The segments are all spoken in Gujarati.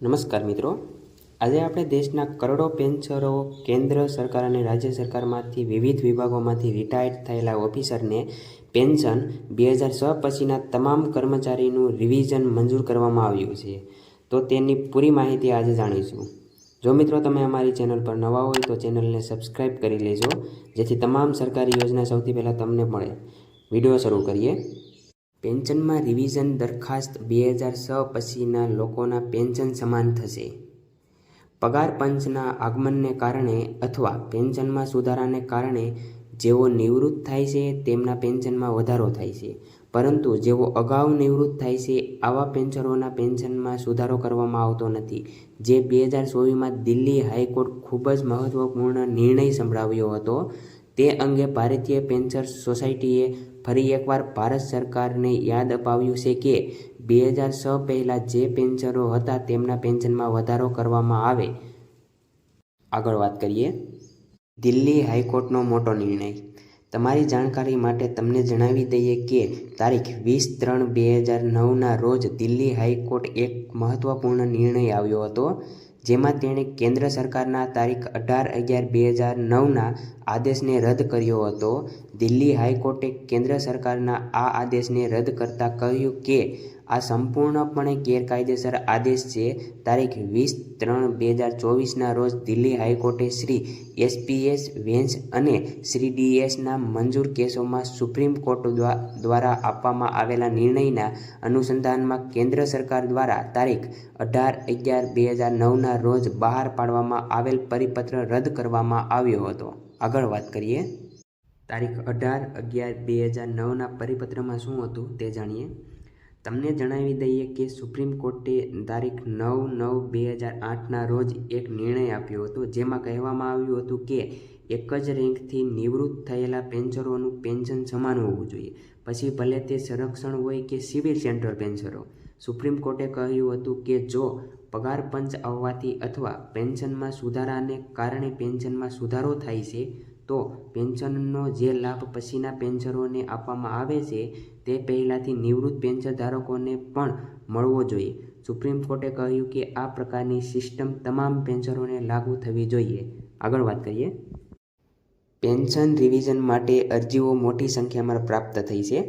નમસ્કાર મિત્રો. આજે આપણે દેશના કરોડો પેન્શરો કેન્દ્ર સરકાર અને રાજ્ય સરકારમાંથી વિવિધ વિભાગોમાંથી રિટાયર્ડ થયેલા ઓફિસરને પેન્શન બે હજાર છ પછીના તમામ કર્મચારીનું રિવિઝન મંજૂર કરવામાં આવ્યું છે. તો તેની પૂરી માહિતી આજે જાણીશું. જો મિત્રો તમે અમારી ચેનલ પર નવા હોય તો ચેનલને સબસ્ક્રાઇબ કરી લેજો, જેથી તમામ સરકારી યોજના સૌથી પહેલાં તમને મળે. વીડિયો શરૂ કરીએ. પેન્શનમાં રિવિઝન દરખાસ્ત બે હજાર છ પછીના લોકોના પેન્શન સમાન થશે. પગાર પંચના આગમનને કારણે અથવા પેન્શનમાં સુધારાને કારણે જેઓ નિવૃત્ત થાય છે તેમના પેન્શનમાં વધારો થાય છે. પરંતુ જેઓ અગાઉ નિવૃત્ત થાય છે આવા પેન્શનરોના પેન્શનમાં સુધારો કરવામાં આવતો નથી. જે બે હજાર ચોવીસમાં દિલ્હી હાઈકોર્ટ ખૂબ જ મહત્વપૂર્ણ નિર્ણય સંભળાવ્યો હતો. તે અંગે ભારતીય પેન્શન સોસાયટીએ ફરી એકવાર ભારત સરકારને યાદ અપાવ્યું છે કે બે હજાર છ પહેલાં જે પેન્શનરો હતા તેમના પેન્શનમાં વધારો કરવામાં આવે. આગળ વાત કરીએ. દિલ્હી હાઈકોર્ટનો મોટો નિર્ણય. તમારી જાણકારી માટે તમને જણાવી દઈએ કે તારીખ વીસ ત્રણ બે હજાર નવના રોજ દિલ્હી હાઈકોર્ટ એક મહત્વપૂર્ણ નિર્ણય આવ્યો હતો. જેમાં તેણે કેન્દ્ર સરકારના તારીખ અઢાર અગિયાર બે હજાર નવના આદેશને રદ કર્યો હતો. દિલ્હી હાઈકોર્ટે કેન્દ્ર સરકારના આ આદેશને રદ કરતાં કહ્યું કે આ સંપૂર્ણપણે ગેરકાયદેસર આદેશ છે. તારીખ વીસ ત્રણ બે હજાર ચોવીસના રોજ દિલ્હી હાઈકોર્ટે શ્રી એસપીએસ વેન્સ અને શ્રી ડીએસના મંજૂર કેસોમાં સુપ્રીમ કોર્ટ દ્વારા આપવામાં આવેલા નિર્ણયના અનુસંધાનમાં કેન્દ્ર સરકાર દ્વારા તારીખ અઢાર અગિયાર બે હજાર નવના રોજ બહાર પાડવામાં આવેલ પરિપત્ર રદ કરવામાં આવ્યો હતો. આગળ વાત કરીએ. તારીખ અઢાર અગિયાર બે હજાર નવના પરિપત્રમાં શું હતું તે જાણીએ. તમને જણાવી દઈએ કે સુપ્રીમ કોર્ટે તારીખ નવ નવ બે હજાર આઠના રોજ એક નિર્ણય આપ્યો હતો, જેમાં કહેવામાં આવ્યું હતું કે એક જ રેન્કથી નિવૃત્ત થયેલા પેન્શરોનું પેન્શન સમાન હોવું જોઈએ. પછી ભલે તે સંરક્ષણ હોય કે સિવિલ સેન્ટર પેન્શરો સુપ્રીમ કોર્ટે કહ્યું હતું કે જો પગાર પંચ આવવાથી અથવા પેન્શનમાં સુધારાને કારણે પેન્શનમાં સુધારો થાય છે તો પેન્શનનો જે લાભ પછીના પેન્શનરોને આપવામાં આવે છે, તે પહેલાંથી નિવૃત્ત પેન્શન ધારકોને પણ મળવો જોઈએ. સુપ્રીમ કોર્ટે કહ્યું કે આ પ્રકારની સિસ્ટમ તમામ પેન્શનરોને લાગુ થવી જોઈએ. આગળ વાત કરીએ. પેન્શન રિવિઝન માટે અરજીઓ મોટી સંખ્યામાં પ્રાપ્ત થઈ છે.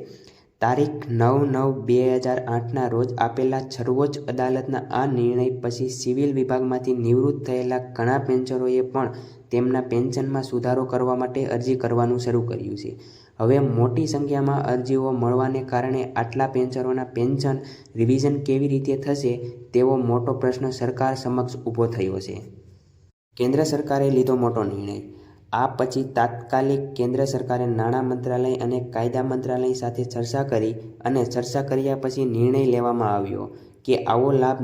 તારીખ નવ નવ બે હજાર આઠના રોજ આપેલા સર્વોચ્ચ અદાલતના આ નિર્ણય પછી સિવિલ વિભાગમાંથી નિવૃત્ત થયેલા ઘણા પેન્શનરોએ પણ તેમના પેન્શનમાં સુધારો કરવા માટે અરજી કરવાનું શરૂ કર્યું છે. હવે મોટી સંખ્યામાં અરજીઓ મળવાને કારણે આટલા પેન્શનરોના પેન્શન રિવિઝન કેવી રીતે થશે, તેવો મોટો પ્રશ્ન સરકાર સમક્ષ ઊભો થયો છે. કેન્દ્ર સરકારે લીધો મોટો નિર્ણય. આ પછી તાત્કાલિક કેન્દ્ર સરકારે નાણાં મંત્રાલય અને કાયદા મંત્રાલય સાથે ચર્ચા કરી અને ચર્ચા કર્યા પછી નિર્ણય લેવામાં આવ્યો કે આવો લાભ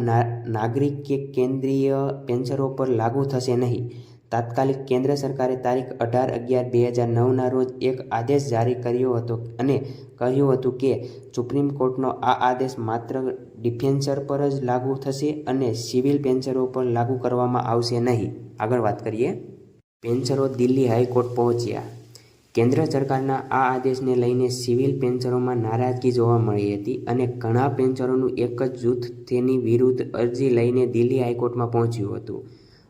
નાગરિક કે કેન્દ્રીય પેન્શનરો પર લાગુ થશે નહીં. તાત્કાલિક કેન્દ્ર સરકારે તારીખ અઢાર અગિયાર બે હજાર નવના રોજ એક આદેશ જારી કર્યો હતો અને કહ્યું હતું કે સુપ્રીમ કોર્ટનો આ આદેશ માત્ર ડિફેન્સર પર જ લાગુ થશે અને સિવિલ પેન્શનરો પર લાગુ કરવામાં આવશે નહીં. આગળ વાત કરીએ. પેન્સરો દિલ્હી હાઈકોર્ટ પહોંચ્યા. કેન્દ્ર સરકારના આ આદેશને લઈને સિવિલ પેન્શનરોમાં નારાજગી જોવા મળી હતી અને ઘણા પેન્શનરોનું એક જ જૂથ તેની વિરુદ્ધ અરજી લઈને દિલ્હી હાઈકોર્ટમાં પહોંચ્યું હતું.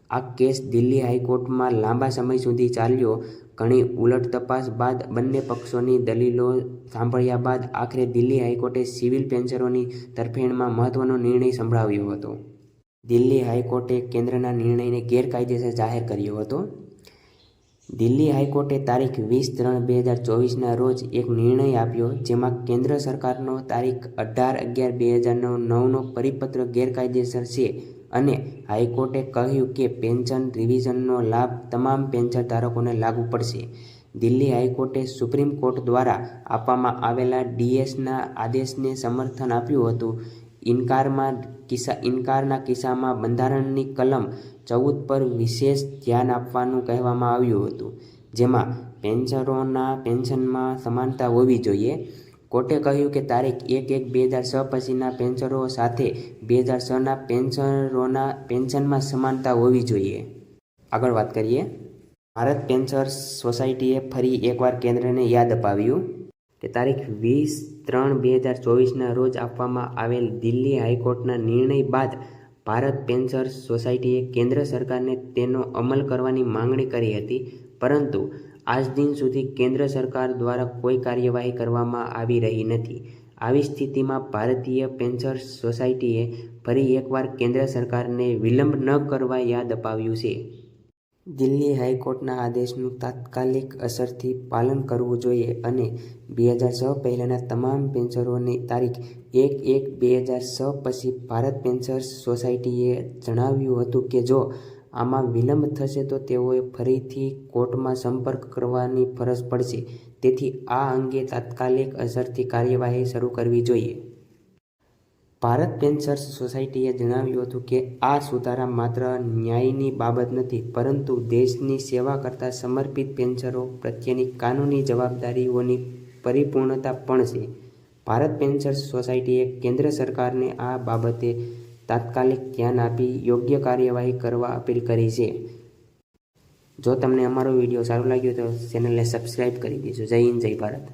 આ કેસ દિલ્હી હાઈકોર્ટમાં લાંબા સમય સુધી ચાલ્યો. ઘણી ઉલટ તપાસ બાદ બંને પક્ષોની દલીલો સાંભળ્યા બાદ આખરે દિલ્હી હાઈકોર્ટે સિવિલ પેન્શનોની તરફેણમાં મહત્વનો નિર્ણય સંભળાવ્યો હતો. દિલ્હી હાઈકોર્ટે કેન્દ્રના નિર્ણયને ગેરકાયદેસર જાહેર કર્યો હતો. દિલ્હી હાઈકોર્ટે તારીખ વીસ ત્રણ બે હજાર ચોવીસના રોજ એક નિર્ણય આપ્યો જેમાં કેન્દ્ર સરકારનો તારીખ અઢાર અગિયાર બે હજાર નવનો પરિપત્ર ગેરકાયદેસર છે અને હાઈકોર્ટે કહ્યું કે પેન્શન રિવિઝનનો લાભ તમામ પેન્શન ધારકોને લાગુ પડશે. દિલ્હી હાઈકોર્ટે સુપ્રીમ કોર્ટ દ્વારા આપવામાં આવેલા ડીએસના આદેશને સમર્થન આપ્યું હતું. ઇનકારમાં કિસ્સા, ઇનકારના કિસ્સામાં બંધારણની કલમ ચૌદ પર વિશેષ ધ્યાન આપવાનું કહેવામાં આવ્યું હતું, જેમાં પેન્શનરોના પેન્શનમાં સમાનતા હોવી જોઈએ. કોર્ટે કહ્યું કે તારીખ એક એક બે હજાર છ પછીના પેન્શનરો સાથે બે હજાર છના પેન્શનરોના પેન્શનમાં સમાનતા હોવી જોઈએ. આગળ વાત કરીએ. ભારત પેન્શનર્સ સોસાયટીએ ફરી એકવાર કેન્દ્રને યાદ અપાવ્યું. કે તારીખ વીસ ત્રણ બે હજાર ચોવીસના રોજ આપવામાં આવેલ દિલ્હી હાઈકોર્ટના નિર્ણય બાદ ભારત પેન્શનર્સ સોસાયટીએ કેન્દ્ર સરકારને તેનો અમલ કરવાની માંગણી કરી હતી. પરંતુ આજ દિન સુધી કેન્દ્ર સરકાર દ્વારા કોઈ કાર્યવાહી કરવામાં આવી રહી નથી. આવી સ્થિતિમાં ભારતીય પેન્શનર્સ સોસાયટીએ ફરી એકવાર કેન્દ્ર સરકારને વિલંબ ન કરવા યાદ અપાવ્યું છે. દિલ્હી હાઈકોર્ટના આદેશનું તાત્કાલિક અસરથી પાલન કરવું જોઈએ અને બે હજાર છ પહેલાંના તમામ પેન્શનરોની તારીખ એક એક બે હજાર છ પછી ભારત પેન્શર્સ સોસાયટીએ જણાવ્યું હતું કે જો આમાં વિલંબ થશે તો તેઓએ ફરીથી કોર્ટમાં સંપર્ક કરવાની ફરજ પડશે. તેથી આ અંગે તાત્કાલિક અસરથી કાર્યવાહી શરૂ કરવી જોઈએ. ભારત પેન્સર્સ સોસાયટીએ જણાવ્યું હતું કે આ સુધારા માત્ર ન્યાયની બાબત નથી, પરંતુ દેશની સેવા કરતા સમર્પિત પેન્સરો પ્રત્યેની કાનૂની જવાબદારીઓની પરિપૂર્ણતા પણ છે. ભારત પેન્સર્સ સોસાયટીએ કેન્દ્ર સરકારને આ બાબતે તાત્કાલિક ધ્યાન આપી યોગ્ય કાર્યવાહી કરવા અપીલ કરી છે. જો તમને અમારો વીડિયો સારો લાગ્યો તો ચેનલને સબસ્ક્રાઈબ કરી દેજો. જય હિન્દ, જય ભારત.